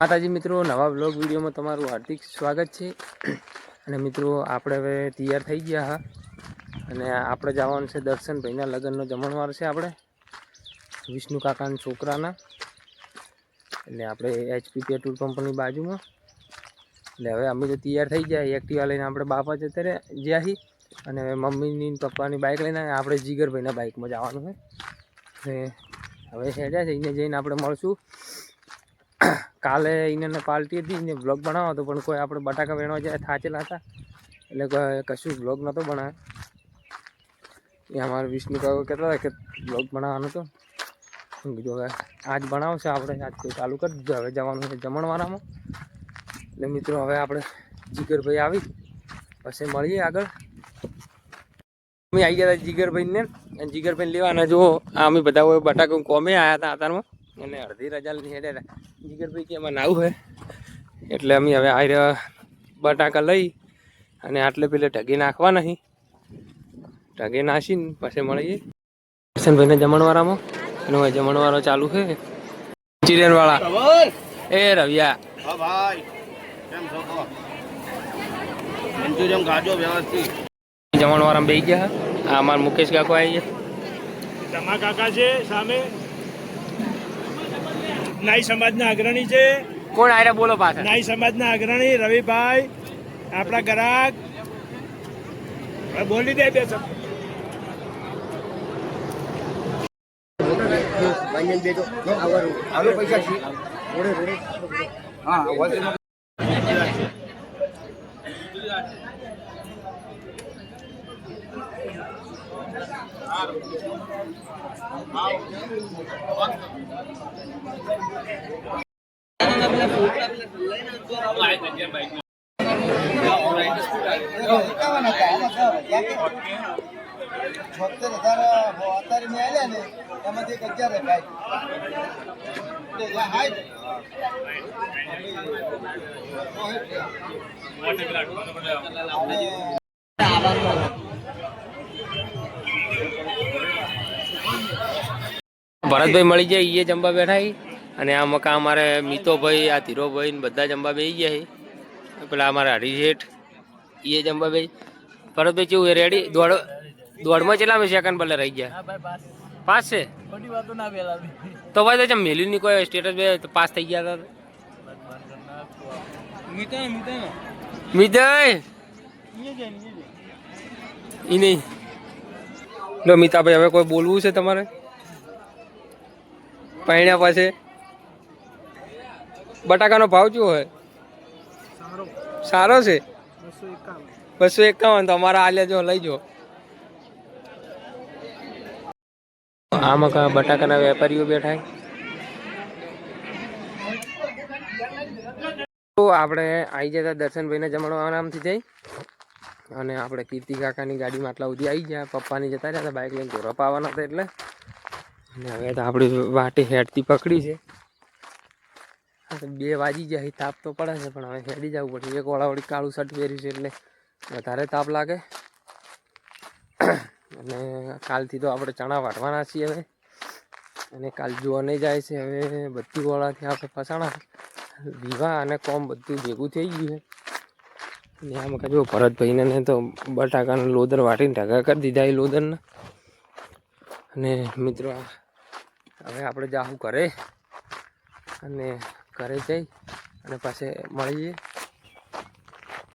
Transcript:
માતાજી મિત્રો, નવા બ્લોગ વિડીયોમાં તમારું હાર્દિક સ્વાગત છે. અને મિત્રો, આપણે હવે તૈયાર થઈ ગયા હા. અને આપણે જવાનું છે દર્શનભાઈના લગ્નનો જમણવાર છે આપણે. વિષ્ણુ કાકાના છોકરાના. એટલે આપણે એચપી પેટ્રોલ પંપની બાજુમાં. એટલે હવે અમે તો તૈયાર થઈ ગયા, એક્ટિવા લઈને આપણે બાપા જતા રહ્યા, જ્યાં હી. અને હવે મમ્મીની પપ્પાની બાઇક લઈને આપણે જીગરભાઈના બાઇકમાં જવાનું છે. અને હવે હેડ્યા છે એને જઈને આપણે મળશું. કાલે એને પાર્ટી હતી ને બ્લોગ બનાવો હતો, પણ કોઈ આપણે બટાકા વેણવા જાય થાચેલા હતા. એટલે કશું બ્લોગ નહોતો બનાવ્યો. એ અમારે વિષ્ણુ કહ્યું કહેતા હતા કે બ્લોગ બનાવવાનો હતો કીધું હવે આજ બનાવશે આપણે, આજ કોઈ ચાલુ કરી દીધું, હવે જવાનું છે જમણવારામાં. એટલે મિત્રો હવે આપણે જીગરભાઈ આવી. પછી મળીએ આગળ. અમે આવી ગયા હતા જીગરભાઈને જીગરભાઈને લેવાના, જુઓ અમે બધા બટાકા કોમે આવ્યા હતા અત્યારમાં અને અડધી રજા લઈને હેડ્યા જીગરભાઈ કે એમાં નાવું હે. એટલે અમે હવે આ રહ્યા બટાકા લઈ અને આટલે પેલે ઢગી નાખવા નહીં. ઢગી નાખીને પછી મળીએ. કિશનભાઈને જમણવારામાં અને હવે જમણવારો ચાલુ છે. ચિરેન વાળા એ રવિયા. ભાઈ. કેમ છો વ્યવસ્થિત. જમણવારામાં બેસી ગયા. આ અમારા મુકેશ કાકો આવી ગયા. તમારા કાકા છે સામે. નાઈ સમાજના અગ્રણી છે. કોણ આયરા બોલો પાછા નાઈ સમાજના અગ્રણી રવિભાઈ આપણા ગ્રાહક. હવે બોલી દે બે શબ્દ. છોતેર હજાર અત્યારે મેં આલ્યા ને એમાંથી એક હજાર રખાય ભરતભાઈ મળી જાય એ જમવા બેઠા અને આ મકા અમારે મિતોભાઈ આ ધીરોભાઈ ને બધા જમવા બે ગયા પેલા અમારા હરી શેઠ એ જમવા બે ભરતભાઈ કેવું રેડી દોડ દોડમાં ચેલા સેકન્ડ ભલે રહી ગયા? પાસ. છે? તો ભાઈ તો મેલ્યું ની કોઈ સ્ટેટસ બે પાસ થઈ ગયા હતા. મિતય ઈ નહીં. મિતાભાઈ હવે કોઈ બોલવું છે તમારે? પૈણ્યા પાસે બટાકાનો ભાવ શું હોય? સારો. છે? બસો એકાવન. તો અમારા આ લેજો લઈ જો. આમાં કા બટાકાના વેપારીઓ બેઠા તો આપણે આવી જતા દર્શનભાઈને જમણવા આરામથી જઈ. અને આપણે કીર્તિ કાકાની ગાડીમાં આટલા સુધી આવી ગયા. પપ્પાની જતા રહ્યા બાઇક લઈને ધોરપ આવવાના હતા એટલે. હવે તો આપણી વાટી હેડતી પકડી છે. બે વાજી જાય તાપ તો પડે છે, પણ હવે હેડી જવું પડશે. એક વાળાવાળી કાળું શર્ટ પહેર્યું છે એટલે વધારે તાપ લાગે. અને કાલથી તો આપણે ચણા વાટવાના છીએ હવે. અને કાલ જોવા નહીં જાય છે, હવે બધી વાળાથી આપણે ફસાણા. વિવાહ અને કોમ બધું ભેગું થઈ ગયું છે. ને આમ કહ્યું ભરતભાઈને તો બટાકાનું લોદર વાટીને ઢગા કરી દીધા એ લોદરને. અને મિત્રો હવે આપણે જાહું ઘરે અને ઘરે જઈ અને પાસે મળીએ.